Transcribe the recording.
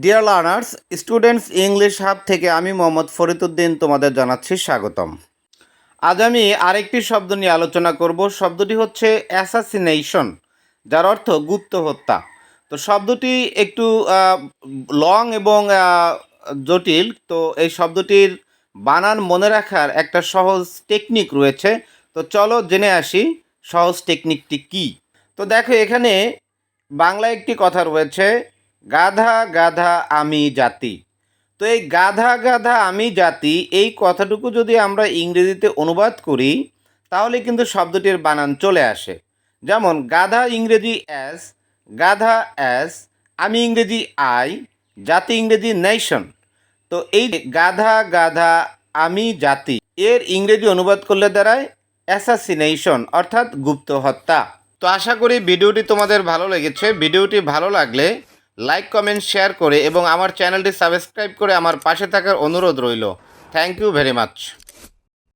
Dear learners students English hub থেকে আমি মোহাম্মদ ফরিদুদ্দিন তোমাদের জানাচ্ছি স্বাগতম। আজ আমি আরেকটি শব্দ নিয়ে আলোচনা করব। শব্দটি হচ্ছে অ্যাসাসিনেশন যার অর্থ গুপ্ত হত্যা। তো শব্দটি একটু লং এবং জটিল। তো এই শব্দটির বানান মনে রাখার একটা সহজ টেকনিক রয়েছে। তো চলো জেনে আসি সহজ টেকনিকটি কী। তো দেখো এখানে বাংলা একটি কথা রয়েছে গাধা গাধা আমি জাতি। তো এই গাধা গাধা আমি জাতি, এই কথাটুকু যদি আমরা ইংরেজিতে অনুবাদ করি, তাহলে কিন্তু শব্দটির বানান চলে আসে। যেমন, গাধা ইংরেজি অ্যাস গাধা অ্যাস আমি ইংরেজি আই জাতি ইংরেজি নেশন তো এই গাধা গাধা আমি জাতি, এর ইংরেজি অনুবাদ করলে দাঁড়ায় অ্যাসাসিনেশন অর্থাৎ গুপ্ত হত্যা। তো আশা করি ভিডিওটি তোমাদের ভালো লেগেছে। ভিডিওটি ভালো লাগলে লাইক কমেন্ট শেয়ার করে এবং আমার চ্যানেলটি সাবস্ক্রাইব করে আমার পাশে থাকার অনুরোধ রইল। Thank you very much